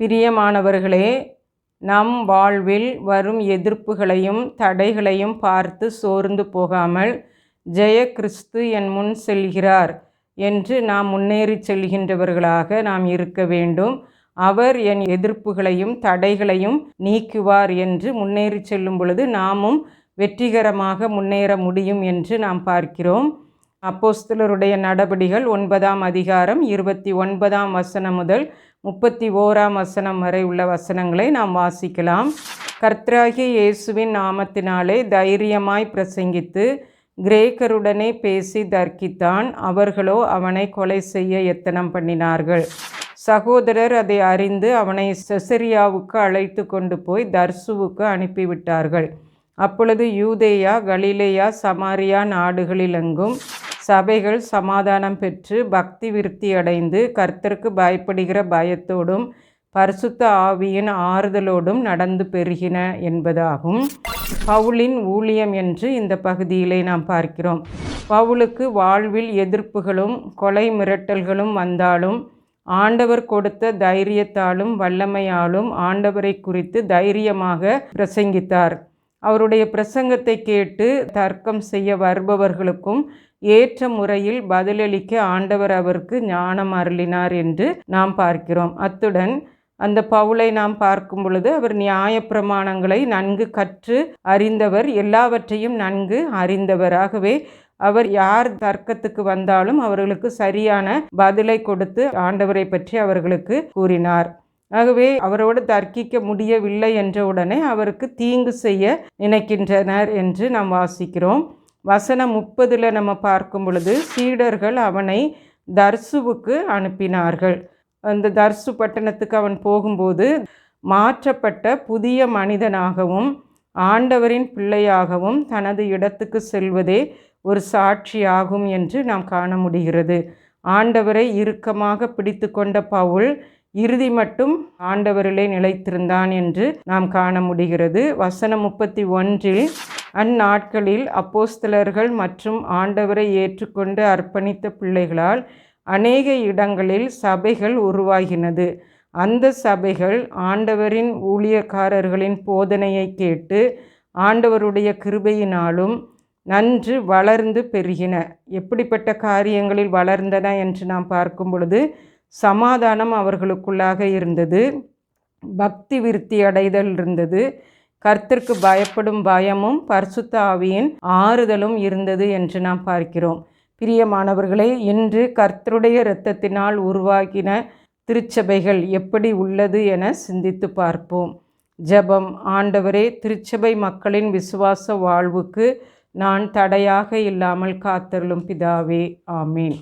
பிரியமானவர்களே நம் வாழ்வில் வரும் எதிர்ப்புகளையும் தடைகளையும் பார்த்து சோர்ந்து போகாமல் ஜெய கிறிஸ்து என் முன் செல்கிறார் என்று நாம் முன்னேறி செல்கின்றவர்களாக நாம் இருக்க வேண்டும். அவர் என் எதிர்ப்புகளையும் தடைகளையும் நீக்குவார் என்று முன்னேறி செல்லும் பொழுது நாமும் வெற்றிகரமாக முன்னேற முடியும் என்று நாம் பார்க்கிறோம். அப்போஸ்தலருடைய நடபடிகள் ஒன்பதாம் அதிகாரம் இருபத்தி ஒன்பதாம் வசனம் முதல் முப்பத்தி ஓராம் வசனம் வரை உள்ள வசனங்களை நாம் வாசிக்கலாம். கர்த்தராகிய இயேசுவின் நாமத்தினாலே தைரியமாய் பிரசங்கித்து கிரேக்கருடனே பேசி தர்க்கித்தான். அவர்களோ அவனை கொலை செய்ய எத்தனம் பண்ணினார்கள். சகோதரர் அதை அறிந்து அவனை செசரியாவுக்கு அழைத்து கொண்டு போய் தர்சுவுக்கு அனுப்பிவிட்டார்கள். அப்பொழுது யூதேயா கலிலேயா சமாரியா நாடுகளிலெங்கும் சபைகள் சமாதானம் பெற்று பக்தி விருத்தி அடைந்து கர்த்தருக்கு பயப்படுகிற பயத்தோடும் பரிசுத்த ஆவியின் ஆறுதலோடும் நடந்து பெறுகின என்பதாகும். பவுலின் ஊழியம் என்று இந்த பகுதியிலே நாம் பார்க்கிறோம். பவுலுக்கு வாழ்வில் எதிர்ப்புகளும் கொலை மிரட்டல்களும் வந்தாலும் ஆண்டவர் கொடுத்த தைரியத்தாலும் வல்லமையாலும் ஆண்டவரை குறித்து தைரியமாக பிரசங்கித்தார். அவருடைய பிரசங்கத்தை கேட்டு தர்க்கம் செய்ய வருபவர்களுக்கும் ஏற்ற முறையில் பதிலளிக்க ஆண்டவர் அவருக்கு ஞானம் அருளினார் என்று நாம் பார்க்கிறோம். அத்துடன் அந்த பவுலை நாம் பார்க்கும் பொழுது அவர் நியாயப்பிரமாணங்களை நன்கு கற்று அறிந்தவர் எல்லாவற்றையும் நன்கு அறிந்தவராகவே அவர் யார் தர்க்கத்துக்கு வந்தாலும் அவர்களுக்கு சரியான பதிலை கொடுத்து ஆண்டவரை பற்றி அவர்களுக்கு கூறினார். ஆகவே அவரோடு தர்க்கிக்க முடியவில்லை என்ற உடனே அவருக்கு தீங்கு செய்ய நினைக்கின்றனர் என்று நாம் வாசிக்கிறோம். வசனம் முப்பதில் நம்ம பார்க்கும் பொழுது சீடர்கள் அவனை தர்சுவுக்கு அனுப்பினார்கள். அந்த தர்சு பட்டணத்துக்கு அவன் போகும்போது மாற்றப்பட்ட புதிய மனிதனாகவும் ஆண்டவரின் பிள்ளையாகவும் தனது இடத்துக்கு செல்வதே ஒரு சாட்சியாகும் என்று நாம் காண முடிகிறது. ஆண்டவரை இறுக்கமாக பிடித்து கொண்ட பவுல் இறுதி மட்டும் ஆண்டவரிலே நிலைத்திருந்தான் என்று நாம் காண முடிகிறது. வசனம் முப்பத்தி ஒன்றில் அந்நாட்களில் அப்போஸ்தலர்கள் மற்றும் ஆண்டவரை ஏற்றுக்கொண்டு அர்ப்பணித்த பிள்ளைகளால் அநேக இடங்களில் சபைகள் உருவாகினது. அந்த சபைகள் ஆண்டவரின் ஊழியக்காரர்களின் போதனையை கேட்டு ஆண்டவருடைய கிருபையினாலும் நன்று வளர்ந்து பெருகின. எப்படிப்பட்ட காரியங்களில் வளர்ந்தன என்று நாம் பார்க்கும் பொழுது சமாதானம் அவர்களுக்குள்ளாக இருந்தது. பக்தி விருத்தி அடைதல் இருந்தது. கர்த்தருக்கு பயப்படும் பயமும் பரிசுத்த ஆவியின் ஆறுதலும் இருந்தது என்று நாம் பார்க்கிறோம். பிரியமானவர்களே இன்று கர்த்தருடைய இரத்தத்தினால் உருவாகின திருச்சபைகள் எப்படி உள்ளது என சிந்தித்து பார்ப்போம். ஜெபம் ஆண்டவரே திருச்சபை மக்களின் விசுவாச வாழ்வுக்கு நான் தடையாக இல்லாமல் காத்தருளும் பிதாவே. ஆமீன்.